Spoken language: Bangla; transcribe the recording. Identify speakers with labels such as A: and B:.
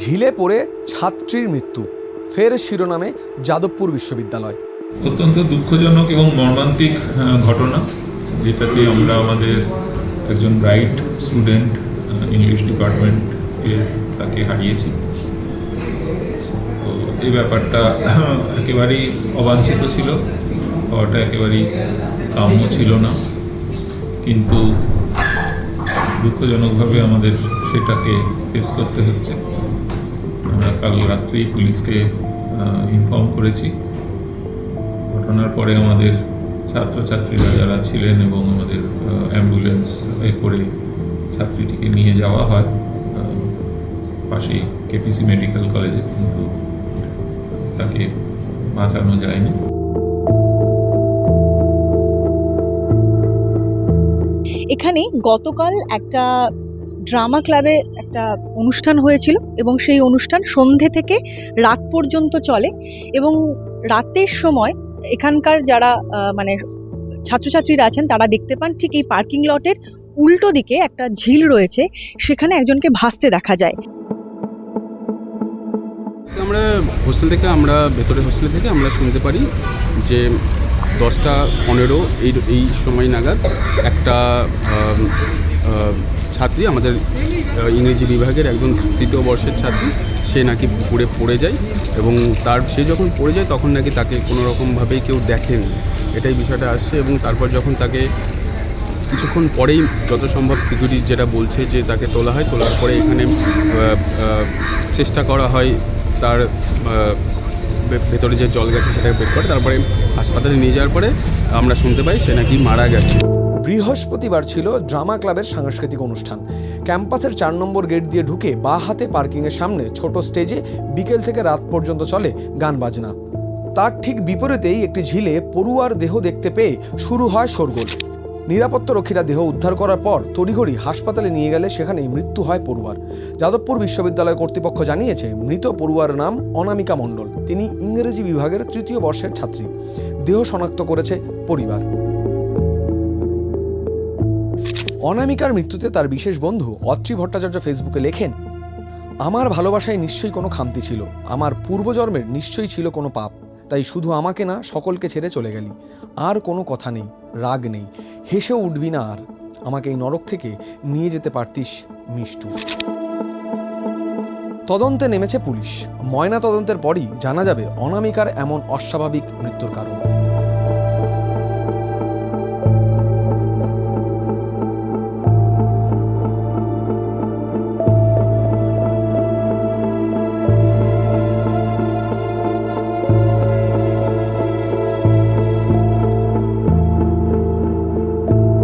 A: ঝিলে পড়ে ছাত্রীর মৃত্যু, ফের শিরোনামে যাদবপুর বিশ্ববিদ্যালয়।
B: অত্যন্ত দুঃখজনক এবং মর্মান্তিক ঘটনা, যেটাতে আমরা আমাদের একজন ব্রাইট স্টুডেন্ট ইংলিশ ডিপার্টমেন্ট তাকে হারিয়েছি। তো এই ব্যাপারটা একেবারেই অবাঞ্ছিত ছিল, হওয়াটা একেবারেই কাম্য ছিল না। কিন্তু দুঃখজনকভাবে আমাদের সেটাকে ফেস করতে হচ্ছে। কাল রাত্রেই পুলিশকে ইনফর্ম করেছি। ঘটনার পরে আমাদের ছাত্রছাত্রীরা যারা ছিলেন এবং আমাদের অ্যাম্বুলেন্স এ করে ছাত্রীটিকে নিয়ে যাওয়া হয় পাশেই কেপিসি মেডিকেল কলেজে কিন্তু তাকে বাঁচানো যায়নি।
C: এখানে গতকাল একটা ড্রামা ক্লাবে একটা অনুষ্ঠান হয়েছিল এবং সেই অনুষ্ঠান সন্ধে থেকে রাত পর্যন্ত চলে এবং রাতের সময় এখানকার যারা মানে ছাত্রছাত্রীরা আছেন তারা দেখতে পান ঠিক এই পার্কিং লটের উল্টো দিকে একটা ঝিল রয়েছে, সেখানে একজনকে ভাসতে দেখা যায়।
D: আমরা হোস্টেল থেকে, আমরা ভেতরে হোস্টেল থেকে আমরা শুনতে পারি যে দশটা পনেরো এই এই সময় নাগাদ একটা ছাত্রী, আমাদের ইংরেজি বিভাগের একজন তৃতীয় বর্ষের ছাত্রী, সে নাকি পুকুরে পড়ে যায় এবং তার, সে যখন পড়ে যায় তখন নাকি তাকে কোনো রকমভাবেই কেউ দেখেনি। এটাই বিষয়টা আসছে এবং তারপর যখন তাকে কিছুক্ষণ পরেই যত সম্ভব সিকিউরিটি যেটা বলছে যে তাকে তোলা হয়, তোলার পরে এখানে চেষ্টা করা হয় তার ভেতরে যে জল গেছে সেটাকে বের করে, তারপরে হাসপাতালে নিয়ে যাওয়ার পরে আমরা শুনতে পাই সে নাকি মারা গেছে।
A: বৃহস্পতিবার ছিল ড্রামা ক্লাবের সাংস্কৃতিক অনুষ্ঠান। ক্যাম্পাসের চার নম্বর গেট দিয়ে ঢুকে বা হাতে পার্কিংয়ের সামনে ছোট স্টেজে বিকেল থেকে রাত পর্যন্ত চলে গান বাজনা। তার ঠিক বিপরীতেই একটি ঝিলে পড়ুয়ার দেহ দেখতে পেয়ে শুরু হয় শোরগোল। নিরাপত্তা রক্ষীরা দেহ উদ্ধার করার পর তড়িঘড়ি হাসপাতালে নিয়ে গেলে সেখানেই মৃত্যু হয় পড়ুয়ার। যাদবপুর বিশ্ববিদ্যালয় কর্তৃপক্ষ জানিয়েছে, মৃত পড়ুয়ার নাম অনামিকা মণ্ডল। তিনি ইংরেজি বিভাগের তৃতীয় বর্ষের ছাত্রী। দেহ শনাক্ত করেছে পরিবার। অনামিকার মৃত্যুতে তার বিশেষ বন্ধু অত্রি ভট্টাচার্য ফেসবুকে লেখেন, আমার ভালোবাসায় নিশ্চয়ই কোনো খামতি ছিল। আমার পূর্বজন্মের নিশ্চয়ই ছিল কোনো পাপ। তাই শুধু আমাকে না, সকলকে ছেড়ে চলে গেলি। আর কোনো কথা নেই, রাগ নেই। হেসেও উঠবি না আর। আমাকে এই নরক থেকে নিয়ে যেতে পারতিস, মিষ্টু। তদন্তে নেমেছে পুলিশ। ময়না তদন্তের পরই জানা যাবে অনামিকার এমন অস্বাভাবিক মৃত্যুর কারণ।